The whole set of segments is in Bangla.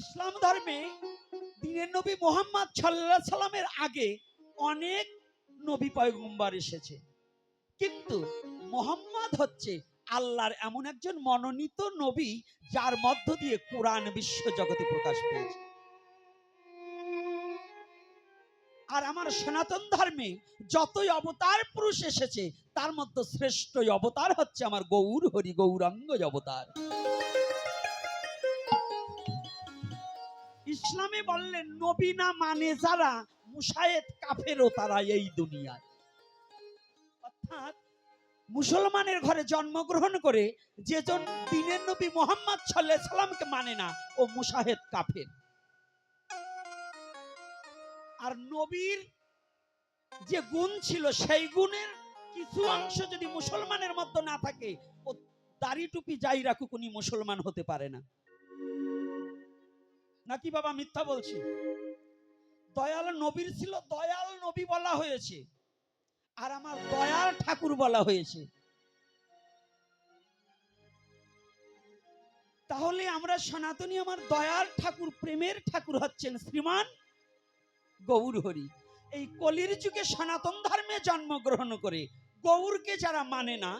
ইসলাম ধর্মে দিনের নবী মোহাম্মদ সাল্লাহ সাল্লামের আগে অনেক নবী পয়গম্বর এসেছে। কিন্তু মোহাম্মদ হচ্ছে আল্লাহর এমন একজন মনোনীত নবী যার মধ্য দিয়ে কোরআন বিশ্ব জগতে প্রকাশ পেয়েছে। আর আমার সনাতন ধর্মে যতই অবতার পুরুষ এসেছে, তার মধ্যে শ্রেষ্ঠ অবতার হচ্ছে আমার গৌর হরি গৌরাঙ্গ অবতার। ইসলামে বললেন, নবী না মানে যারা মুসায়েদ কাফেরও তারা এই দুনিয়ায়। অর্থাৎ মুসলমানের ঘরে জন্মগ্রহণ করে যেজন দিনের নবী মোহাম্মদ সাল্লাহ সাল্লামকে মানে না, ও মুসাহেদ কাফের। আর নবীর যে গুণ ছিল, সেই গুণের কিছু অংশ যদি মুসলমানের মধ্যে না থাকে, ও দাড়ি টুপি যাই রাখুক, উনি মুসলমান হতে পারে না। নাকি বাবা মিথ্যা বলছি? দয়াল নবীর ছিল, দয়াল নবী বলা হয়েছে। আর আমার দয়াল ঠাকুর বলা হয়েছে। তাহলে আমরা সনাতনী আমার দয়াল ঠাকুর, প্রেমের ঠাকুর হচ্ছেন শ্রীমান গৌর হরি। এই কলির যুগে সনাতন ধর্মে জন্মগ্রহণ করে গৌরকে যারা মানে না,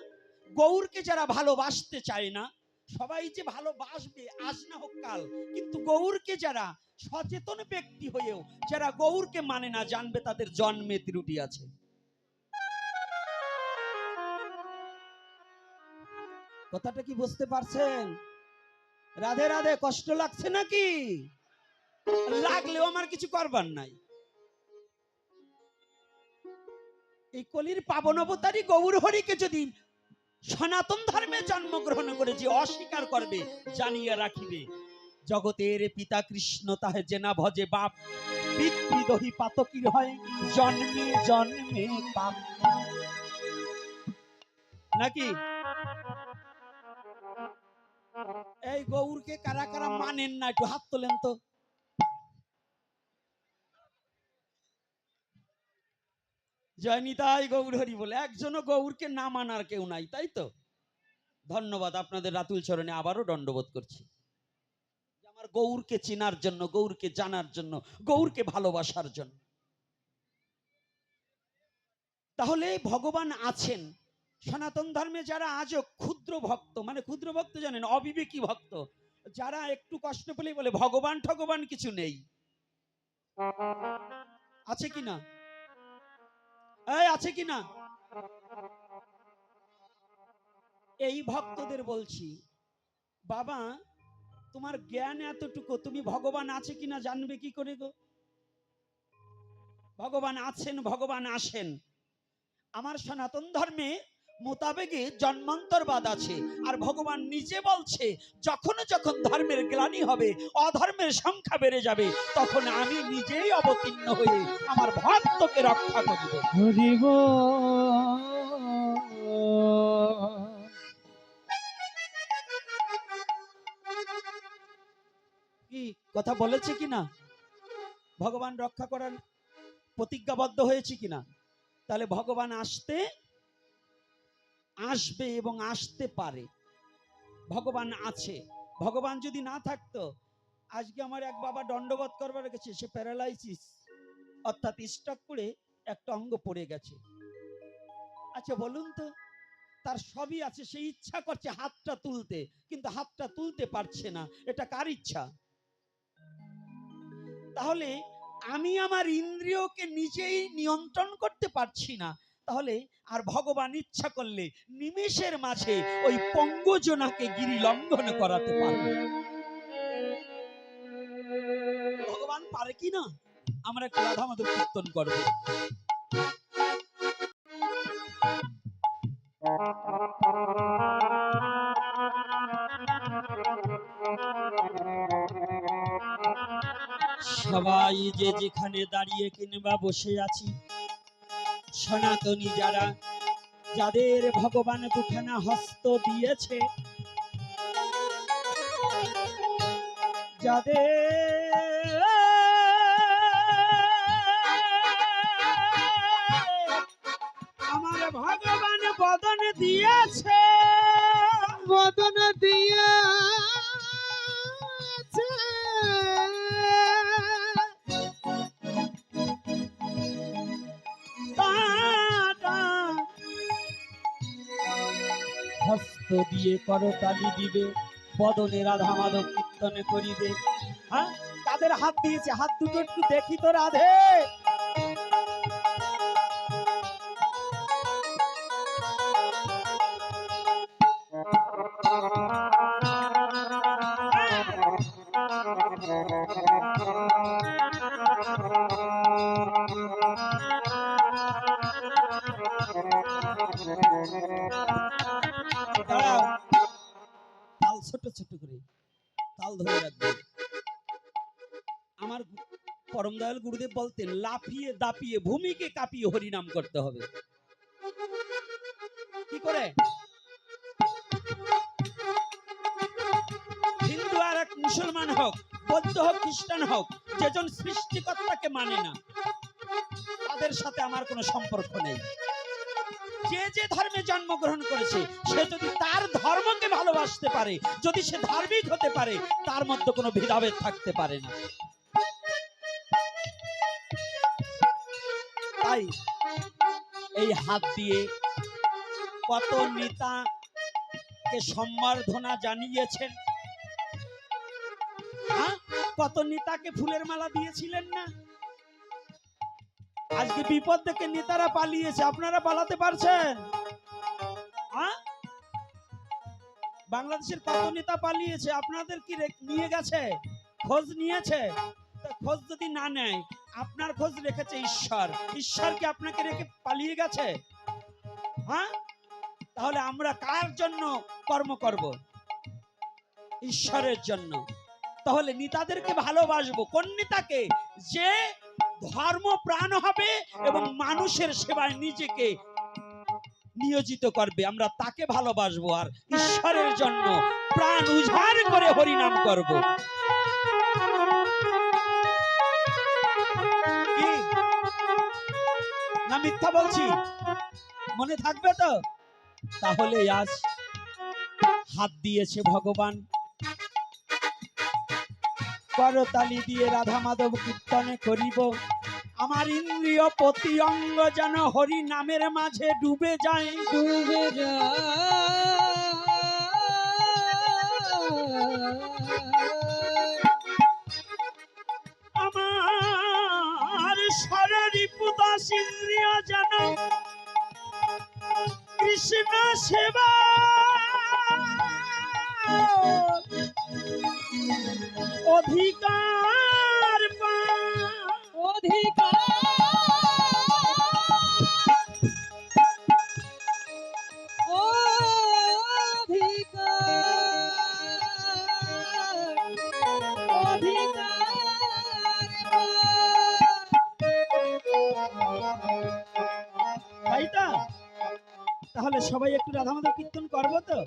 গৌরকে যারা ভালোবাসতে চায় না সবাই যে ভালোবাসবে, আজ না হোক কাল। কিন্তু গৌরকে যারা সচেতন ব্যক্তি হয়েও, যারা গৌরকে মানে না, জানবে তাদের জন্মে ত্রুটি আছে। কথাটা কি বুঝতে পারছেন? রাধে রাধে, কষ্ট লাগছে নাকি? লাগলেও আমার কিছু করবার নাই। এই কলির পাবন অবতারী গৌর হরিকে যদি সনাতন ধর্মে জন্মগ্রহণ করে যে অস্বীকার করবে, জানিয়ে রাখিবে। জগতের পিতা কৃষ্ণ তাহে জেনা ভজে বাপ। পিতৃদহি পাতকির হয়, জন্মে জন্মে পাপ নাকি? এই গৌরকে কারা কারা মানেন না, একটু হাত তোলেন তো। জয়নিতাই গৌর হরি বলে, একজনও গৌরকে না মানার কেউ নাই, তাই তো? ধন্যবাদ আপনাদের রাতুল চরণে আবারও দণ্ডবোধ করছি। আমার গৌরকে চেনার জন্য, গৌরকে জানার জন্য, গৌরকে ভালোবাসার জন্য। তাহলে ভগবান আছেন, সনাতন ধর্মে যারা আজও ক্ষুদ্র ভক্ত মানে ক্ষুদ্র ভক্ত জানেন, অবিবেকী ভক্ত, যারা একটু কষ্ট পেলেই বলে, ভগবান ঠগবান কিছু নেই। আছে কি না? এই, আছে কি না? এই ভক্তদের বলছি, বাবা, তোমার জ্ঞান এতটুকু, তুমি ভগবান আছে কিনা জানবে কি করে গো? ভগবান আছেন, ভগবান আসেন। আমার সনাতন ধর্মে মোতাবেকে জন্মান্তরবাদ আছে। আর ভগবান নিজে বলছে যখন যখন ধর্মের গ্লানি হবে অধর্মের সংখ্যা বেড়ে যাবে তখন আমি নিজেই অবতীর্ণ হয়ে আমার ভক্তকে রক্ষা করিব। কি কথা বলেছে কিনা? ভগবান রক্ষা করার প্রতিজ্ঞাবদ্ধ হয়েছে কিনা? তাহলে ভগবান আসতে আসবে এবং আসতে পারে। ভগবান আছে। ভগবান যদি না থাকতো, আজকে আমার এক বাবা দণ্ডবোধ করবার গেছে, সে প্যারালাইসিস, অর্থাৎ স্টক করে একটা অঙ্গ পড়ে গেছে। আচ্ছা বলুন তো, তার সবই আছে, সে ইচ্ছা করছে হাতটা তুলতে, কিন্তু হাতটা তুলতে পারছে না। এটা কার ইচ্ছা? তাহলে আমি আমার ইন্দ্রিয়কে নিজেই নিয়ন্ত্রণ করতে পারছি না। তাহলে আর ভগবান ইচ্ছা করলে নিমেষের মাঝে ওই পঙ্গজনাকে গিরি লঙ্ঘন করাতে পারবে। ভগবান পারে কি না? আমরা একটু রাধা মাধব কীর্তন করব। সবাই যে যেখানে দাঁড়িয়ে কিংবা বসে আছি সনাতনী যারা যাদের ভগবান দুখানা হস্ত দিয়েছে যাদের আমার ভগবান বদন দিয়েছে। দিয়ে করতালি দিবে, বদনে রাধা মাধব কীর্তনে করিবে। হ্যাঁ? তাদের হাত দিয়েছে। হাত দুটো একটু দেখি তো রাধে। তাল ছোট ছোট করে। তাল ধরে রাখবে। আমার পরম দয়াল গুরুদেব বলতেন, লাফিয়ে দাপিয়ে ভূমিকে কাঁপিয়ে হরিনাম করতে হবে। কি করে? হিন্দু আর এক মুসলমান হোক, বৌদ্ধ হোক, খ্রিস্টান হোক যেজন সৃষ্টিকর্তাকে মানে না, তাদের সাথে আমার কোনো সম্পর্ক নেই। যে যে ধর্মে জন্মগ্রহণ করেছে, সে যদি তার ধর্মকে ভালোবাসতে পারে, যদি সে ধার্মিক হতে পারে, তার মধ্যে কোনো ভেদাভেদ থাকতে পারে না। তাই এই হাত দিয়ে কত নেতাকে সম্বর্ধনা জানিয়েছেন? হ্যাঁ? কত নেতাকে ফুলের মালা দিয়েছিলেন না? আজকে বিপদ দেখে নেতারা পালিয়েছে, আপনারা পালাতে পারছেন? বাংলাদেশের কত নেতা পালিয়েছে, আপনাদের কি নিয়ে গেছে? খোঁজ নিয়েছে? খোঁজ যদি না নেয়, আপনার খোঁজ রেখেছে ঈশ্বর। ঈশ্বর কি আপনাকে রেখে পালিয়ে গেছে? হ্যাঁ তাহলে আমরা কার জন্য কর্ম করব? ঈশ্বরের জন্য। তাহলে নেতাদেরকে ভালোবাসবো। কোন নেতাকে? যে ধর্ম প্রাণ হবে এবং মানুষের সেবায় নিজেকে নিয়োজিত করবে। আমরা তাকে ভালোবাসবো আর ঈশ্বরের জন্য প্রাণ উজাড় করে হরিনাম করব। না মিথ্যা বলছি? মনে থাকবে তো? তাহলে আজ হাত দিয়েছে ভগবান। করতালি দিয়ে রাধা মাধব কীর্তনে করিব। আমার ইন্দ্রিয় প্রতি অঙ্গ যেন হরি নামের মাঝে ডুবে যায়। ডুবে আমার শরীর পুদাস ইন্দ্রিয় যেন কৃষ্ণ সেবা অধিকার। অধিকার তাহলে সবাই একটু রাধা মাধব কীর্তন করব তো